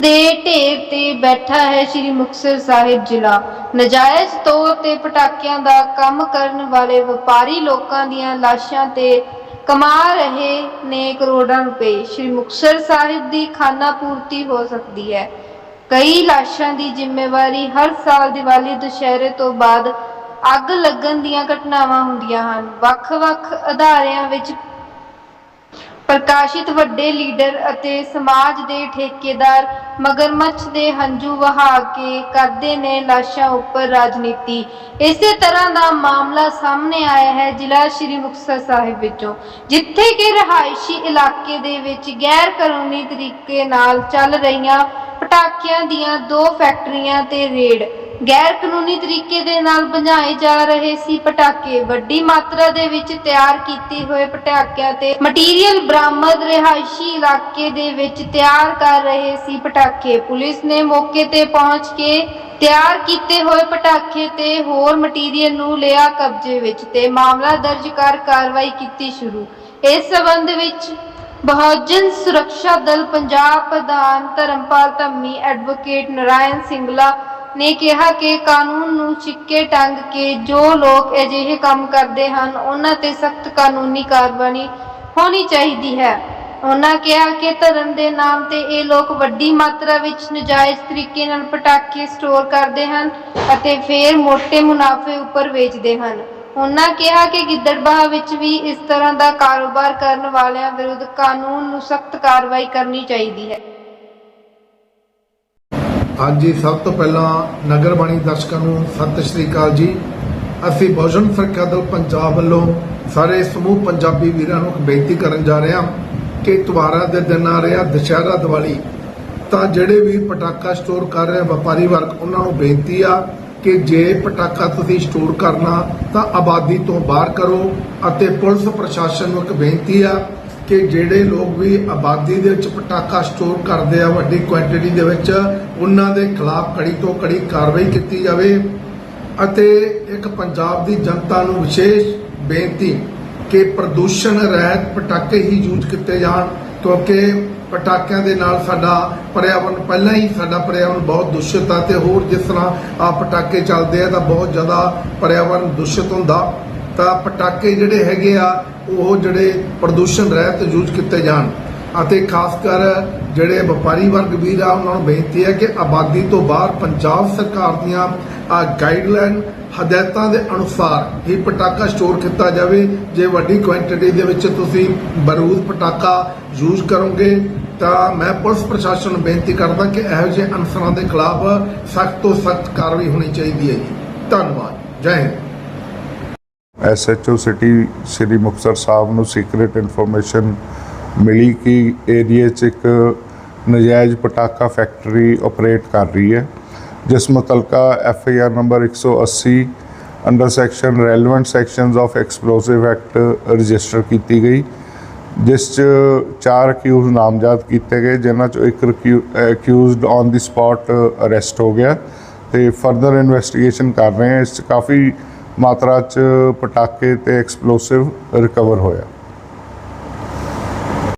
ਦੇ ਢੇਰ ਤੇ ਬੈਠਾ ਹੈ ਸ੍ਰੀ ਮੁਕਤਸਰ ਸਾਹਿਬ ਜ਼ਿਲ੍ਹਾ। ਨਜਾਇਜ਼ ਤੌਰ ਤੇ ਪਟਾਕਿਆਂ ਦਾ ਕੰਮ ਕਰਨ ਵਾਲੇ ਵਪਾਰੀ ਲੋਕਾਂ ਦੀਆਂ ਲਾਸ਼ਾਂ ਤੇ ਕਮਾ ਰਹੇ ਨੇ ਕਰੋੜਾਂ ਰੁਪਏ। ਸ੍ਰੀ ਮੁਕਤਸਰ ਸਾਹਿਬ ਦੀ ਖਾਨਾ ਪੂਰਤੀ ਹੋ ਸਕਦੀ ਹੈ। ਕਈ ਲਾਸ਼ਾਂ ਦੀ ਜ਼ਿੰਮੇਵਾਰੀ ਹਰ ਸਾਲ ਦੀਵਾਲੀ ਦੁਸ਼ਹਿਰੇ ਤੋਂ ਬਾਅਦ ਅੱਗ ਲੱਗਣ ਦੀਆਂ ਘਟਨਾਵਾਂ ਹੁੰਦੀਆਂ ਹਨ। ਵੱਖ-ਵੱਖ ਅਦਾਰਿਆਂ ਵਿੱਚ ਪ੍ਰਕਾਸ਼ਿਤ ਵੱਡੇ ਲੀਡਰ ਅਤੇ ਸਮਾਜ ਦੇ ਠੇਕੇਦਾਰ ਮਗਰਮੱਛ ਦੇ ਹੰਝੂ ਵਹਾ ਕੇ ਕਰਦੇ ਨੇ ਲਾਸ਼ਾਂ ਉੱਪਰ ਰਾਜਨੀਤੀ। ਇਸੇ ਤਰ੍ਹਾਂ ਦਾ ਮਾਮਲਾ ਸਾਹਮਣੇ ਆਇਆ ਹੈ ਜ਼ਿਲ੍ਹਾ ਸ਼੍ਰੀ ਮੁਕਤਸਰ ਸਾਹਿਬ ਵਿੱਚੋਂ, ਜਿੱਥੇ ਕਿ ਰਹਾਇਸ਼ੀ ਇਲਾਕੇ ਦੇ ਵਿੱਚ ਗੈਰ ਕਾਨੂੰਨੀ ਤਰੀਕੇ ਨਾਲ ਚੱਲ ਰਹੀਆਂ ਪਟਾਕਿਆਂ ਦੀਆਂ ਦੋ ਫੈਕਟਰੀਆਂ ਤੇ ਰੇਡ ਗੈਰ ਕਾਨੂੰਨੀ ਤਰੀਕੇ ਦੇ ਨਾਲ ਬਣਾਏ ਜਾ ਰਹੇ ਸੀ ਪਟਾਕੇ। ਵੱਡੀ ਮਾਤਰਾ ਦੇ ਵਿੱਚ ਤਿਆਰ ਕੀਤੇ ਹੋਏ ਪਟਾਕਿਆਂ ਤੇ ਮਟੀਰੀਅਲ ਬਰਾਮਦ ਰਿਹਾਇਸ਼ੀ ਇਲਾਕੇ ਦੇ ਵਿੱਚ ਤਿਆਰ ਕਰ ਰਹੇ ਸੀ ਪਟਾਕੇ। ਪੁਲਿਸ ਨੇ ਮੌਕੇ ਤੇ ਪਹੁੰਚ ਕੇ ਤਿਆਰ ਕੀਤੇ ਹੋਏ ਪਟਾਕੇ ਤੇ ਹੋਰ ਮਟੀਰੀਅਲ ਨੂੰ ਲਿਆ ਕਬਜ਼ੇ ਵਿੱਚ ਤੇ ਮਾਮਲਾ ਦਰਜ ਕਰ ਕਾਰਵਾਈ ਕੀਤੀ ਸ਼ੁਰੂ। ਇਸ ਸਬੰਧ ਵਿੱਚ ਬਹੁਜਨ ਸੁਰੱਖਿਆ ਦਲ ਪੰਜਾਬ ਪ੍ਰਧਾਨ ਧਰਮਪਾਲ ਧੰਮੀ ਐਡਵੋਕੇਟ ਨਰਾਇਣ ਸਿੰਗਲਾ ਨੇ ਕਿਹਾ ਕਿ ਕਾਨੂੰਨ ਨੂੰ ਚਿੱਕੇ ਟੰਗ ਕੇ ਜੋ ਲੋਕ ਅਜਿਹੇ ਕੰਮ ਕਰਦੇ ਹਨ, ਉਹਨਾਂ ਤੇ ਸਖਤ ਕਾਨੂੰਨੀ ਕਾਰਵਾਈ ਹੋਣੀ ਚਾਹੀਦੀ ਹੈ। ਉਹਨਾਂ ਕਿਹਾ ਕਿ ਧਰਮ ਦੇ ਨਾਮ ਤੇ ਇਹ ਲੋਕ ਵੱਡੀ ਮਾਤਰਾ ਵਿੱਚ ਨਜਾਇਜ਼ ਤਰੀਕੇ ਨਾਲ ਪਟਾਕੇ ਸਟੋਰ ਕਰਦੇ ਹਨ ਅਤੇ ਫਿਰ ਮੋٹے ਮੁਨਾਫੇ ਉੱਪਰ ਵੇਚਦੇ ਹਨ। ਉਹਨਾਂ ਕਿਹਾ ਕਿ ਗਿੱਦੜਬਾਹ ਵਿੱਚ ਵੀ ਇਸ ਤਰ੍ਹਾਂ ਦਾ ਕਾਰੋਬਾਰ ਕਰਨ ਵਾਲਿਆਂ ਵਿਰੁੱਧ ਕਾਨੂੰਨ ਨੂੰ ਸਖਤ ਕਾਰਵਾਈ ਕਰਨੀ ਚਾਹੀਦੀ ਹੈ। ਹਾਂਜੀ ਸਭ ਤੋਂ ਪਹਿਲਾਂ ਨਗਰ ਬਾਣੀ ਦਰਸ਼ਕਾਂ ਨੂੰ ਸਤਿ ਸ਼੍ਰੀ ਅਕਾਲ ਜੀ। ਅਸੀਂ ਬਹੁਜਨ ਸੁਰੱਖਿਆ ਦਲ ਪੰਜਾਬ ਵੱਲੋਂ ਸਾਰੇ ਸਮੂਹ ਪੰਜਾਬੀ ਵੀਰਾਂ ਨੂੰ ਬੇਨਤੀ ਕਰਨ ਜਾ ਰਹੇ ਹਾਂ ਕਿ ਤਿਉਹਾਰਾਂ ਦੇ ਦਿਨ ਆ ਰਿਹਾ ਦੁਸ਼ਹਿਰਾ, ਦੀਵਾਲੀ। ਤਾਂ ਜਿਹੜੇ ਵੀ ਪਟਾਕਾ ਸਟੋਰ ਕਰ ਰਹੇ ਵਪਾਰੀ ਵਰਗ, ਉਹਨਾਂ ਨੂੰ ਬੇਨਤੀ ਆ ਕਿ ਜੇ ਪਟਾਕਾ ਤੁਸੀਂ ਸਟੋਰ ਕਰਨਾ ਤਾਂ ਆਬਾਦੀ ਤੋਂ ਬਾਹਰ ਕਰੋ ਅਤੇ ਪੁਲਿਸ ਪ੍ਰਸ਼ਾਸਨ ਨੂੰ ਇੱਕ ਬੇਨਤੀ ਆ ਕਿ ਜਿਹੜੇ ਲੋਕ ਵੀ ਆਬਾਦੀ ਦੇ ਵਿੱਚ ਪਟਾਕਾ ਸਟੋਰ ਕਰਦੇ ਆ ਵੱਡੀ ਕੁਆਂਟੀਟੀ ਦੇ ਵਿੱਚ, ਉਹਨਾਂ ਦੇ ਖਿਲਾਫ ਕੜੀ ਤੋਂ ਕੜੀ ਕਾਰਵਾਈ ਕੀਤੀ ਜਾਵੇ ਅਤੇ ਇੱਕ ਪੰਜਾਬ ਦੀ ਜਨਤਾ ਨੂੰ ਵਿਸ਼ੇਸ਼ ਬੇਨਤੀ ਕਿ ਪ੍ਰਦੂਸ਼ਣ ਰਹਿਤ ਪਟਾਕੇ ਹੀ ਯੂਜ਼ ਕੀਤੇ ਜਾਣ, ਕਿਉਂਕਿ ਪਟਾਕਿਆਂ ਦੇ ਨਾਲ ਸਾਡਾ ਪਰਿਆਵਰਣ ਪਹਿਲਾਂ ਹੀ ਸਾਡਾ ਪਰਿਆਵਰਣ ਬਹੁਤ ਦੂਸ਼ਿਤ ਆ ਤੇ ਹੋਰ ਜਿਸ ਤਰ੍ਹਾਂ ਆ ਪਟਾਕੇ ਚੱਲਦੇ ਆ ਤਾਂ ਬਹੁਤ ਜ਼ਿਆਦਾ ਪਰਿਆਵਰਣ ਦੂਸ਼ਿਤ ਹੁੰਦਾ। ਤਾਂ ਪਟਾਕੇ ਜਿਹੜੇ ਹੈਗੇ ਆ, ਉਹ ਜਿਹੜੇ ਪ੍ਰਦੂਸ਼ਣ ਰਹਿਤ ਯੂਜ਼ ਕੀਤੇ ਜਾਣ। ਅਤੇ ਖਾਸ ਕਰ ਜਿਹੜੇ ਵਪਾਰੀ ਵਰਗ ਵੀਰ ਆ, ਉਹਨਾਂ ਨੂੰ ਬੇਨਤੀ ਹੈ ਕਿ ਆਬਾਦੀ ਤੋਂ ਬਾਹਰ ਪੰਜਾਬ ਸਰਕਾਰ ਦੀਆਂ ਗਾਈਡਲਾਈਨ ਹਦਾਇਤਾਂ ਦੇ ਅਨੁਸਾਰ ਹੀ ਪਟਾਕਾ ਸਟੋਰ ਕੀਤਾ ਜਾਵੇ। ਜੇ ਵੱਡੀ ਕੁਆਂਟੀਟੀ ਦੇ ਵਿੱਚ ਤੁਸੀਂ ਬਰੂਦ ਪਟਾਕਾ ਯੂਜ਼ ਕਰੋਗੇ, ਤਾਂ ਮੈਂ ਪੁਲਿਸ ਪ੍ਰਸ਼ਾਸਨ ਨੂੰ ਬੇਨਤੀ ਕਰਦਾ ਕਿ ਇਹੋ ਜਿਹੇ ਅਨਸਰਾਂ ਦੇ ਖਿਲਾਫ ਸਖਤ ਤੋਂ ਸਖਤ ਕਾਰਵਾਈ ਹੋਣੀ ਚਾਹੀਦੀ ਹੈ ਜੀ। ਧੰਨਵਾਦ। ਜੈ ਹਿੰਦ। ਐਸਐਚਓ ਸਿਟੀ ਸ੍ਰੀ ਮੁਕਤਸਰ ਸਾਹਿਬ ਨੂੰ ਸੀਕ੍ਰੀਟ ਇਨਫੋਰਮੇਸ਼ਨ ਮਿਲੀ ਕਿ ਏਰੀਏ 'ਚ ਇੱਕ ਨਜਾਇਜ਼ ਪਟਾਕਾ ਫੈਕਟਰੀ ਆਪਰੇਟ ਕਰ ਰਹੀ ਹੈ, ਜਿਸ ਮੁਤਲਕਾ F I R number 180 under section relevant sections of explosive act register ਕੀਤੀ ਗਈ, ਜਿਸ 'ਚ ਚਾਰ ਅਕਿਊਜ਼ ਨਾਮਜ਼ਦ ਕੀਤੇ ਗਏ, ਜਿਨ੍ਹਾਂ 'ਚੋਂ ਇੱਕ accused on the spot arrest ਹੋ ਗਿਆ ਤੇ ਫਰਦਰ ਇਨਵੈਸਟੀਗੇਸ਼ਨ ਕਰ ਰਹੇ ਹਾਂ। ਇਸ 'ਚ ਕਾਫੀ ਮਾਤਰਾ 'ਚ ਪਟਾਕੇ ਤੇ ਐਕਸਪਲੋਸਿਵ ਰਿਕਵਰ ਹੋਇਆ।